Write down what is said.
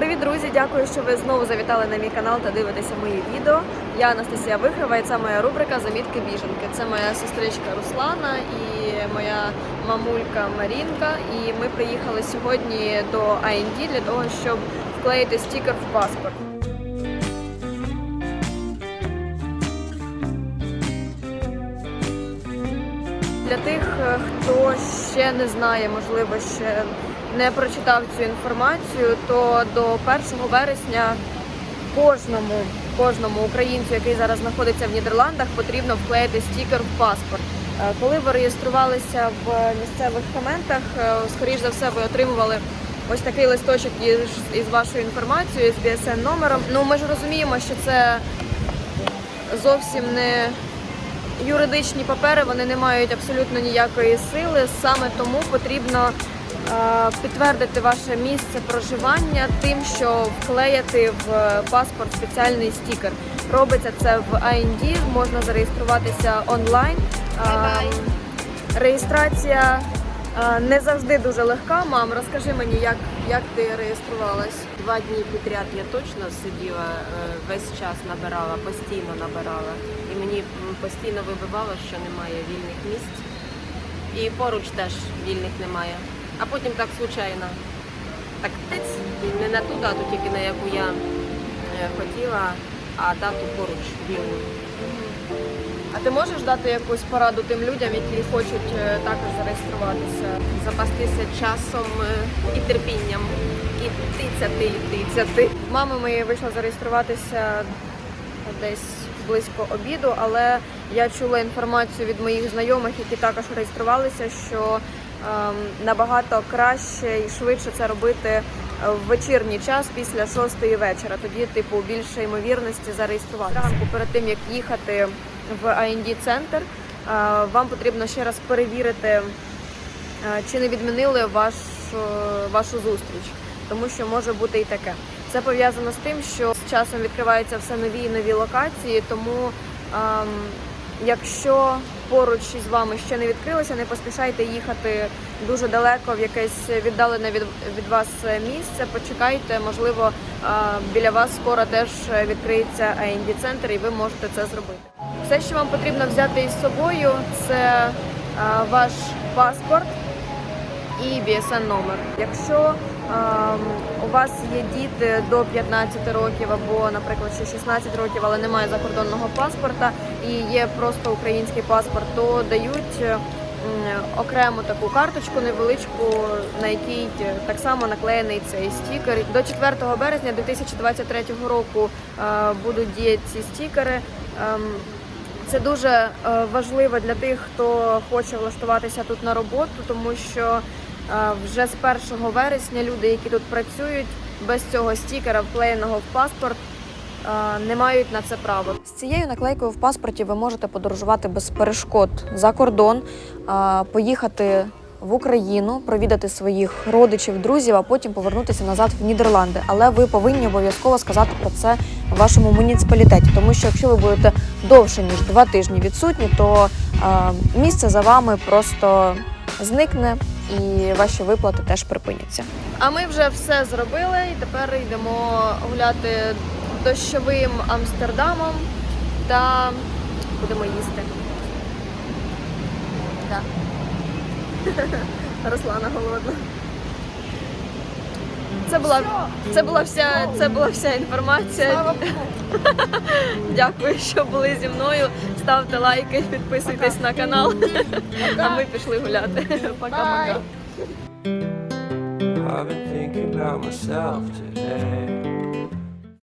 Привіт, друзі! Дякую, що ви знову завітали на мій канал та дивитеся мої відео. Я Анастасія Вихрова і це моя рубрика Замітки біженки. Це моя сестричка Руслана і моя мамулька Марінка. І ми приїхали сьогодні до IND для того, щоб вклеїти стікер в паспорт. Для тих, е, хто ще не знає, можливо, ще не прочитав цю інформацію, то до 1 вересня кожному, кожному українцю, який зараз знаходиться в Нідерландах, потрібно вклеїти стікер в паспорт. Е, Коли ви реєструвалися в місцевих коментах, е, скоріш за все, ви отримували ось такий листочок із, вашою інформацією, з BSN номером. Ну ми ж розуміємо, що це зовсім не юридичні папери вони не мають абсолютно ніякої сили. Саме тому потрібно підтвердити ваше місце проживання тим, що вклеїти в паспорт спеціальний стікер. Робиться це в IND, можна зареєструватися онлайн. Е, Реєстрація е, не завжди дуже легка. Мам, розкажи мені, як, як ти реєструвалась? Два дні підряд я точно сиділа, е, весь час набирала, постійно набирала. І мені постійно вибивало, що немає вільних місць. І поруч теж вільних немає. А потім так случайно. Так тиць, не на ту дату, тільки на яку я е, хотіла, а дату поруч вільну. А ти можеш дати якусь пораду тим людям, які хочуть е, також зареєструватися? Запастися часом е, і терпінням. І тицяти, і тицяти. Мами моєї вийшла зареєструватися десь близько обіду, але я чула інформацію від моїх знайомих, які також реєструвалися, що набагато краще і швидше це робити е, в вечірній час після шостої вечора. Тоді, типу, більше ймовірності зареєструватися. Ранку перед тим як їхати в IND центр, вам потрібно ще раз перевірити, е, чи не відмінили ваш, е, вашу зустріч, тому що може бути і таке. Це пов'язано з тим, що з часом відкриваються все нові і нові локації, тому ем, якщо поруч із вами ще не відкрилося, не поспішайте їхати дуже далеко в якесь віддалене від, від вас місце. Почекайте, можливо, е, біля вас скоро теж відкриється інді центр, і ви можете це зробити. Все, що вам потрібно взяти із собою, це е, ваш паспорт і BSN номер. Якщо ем, у вас є діти до 15 років або, наприклад, ще 16 років, але немає закордонного паспорта і є просто український паспорт, то дають е, окрему таку карточку невеличку, на якій е, так само наклеєний цей стікер. До 4 березня 2023 року е, будуть діяти ці стікери. Ем, це дуже важливо для тих, хто хоче влаштуватися тут на роботу, тому що вже з 1 вересня люди, які тут працюють, без цього стікера, вклеєного в паспорт, не мають на це право. З цією наклейкою в паспорті ви можете подорожувати без перешкод за кордон, поїхати в Україну, провідати своїх родичів, друзів, а потім повернутися назад в Нідерланди. Але ви повинні обов'язково сказати про це вашому муніципалітеті, тому що якщо ви будете довше ніж два тижні відсутні, то місце за вами просто зникне і ваші виплати теж припиняться. А ми вже все зробили і тепер йдемо гуляти дощовим Амстердамом та будемо їсти. Так. Руслана голодна. Це була, це була вся, це була вся інформація. Дякую, що були зі мною. Ставте лайки, підписуйтесь на канал. А ми пішли гуляти. Пока-пока. I've been thinking about myself today.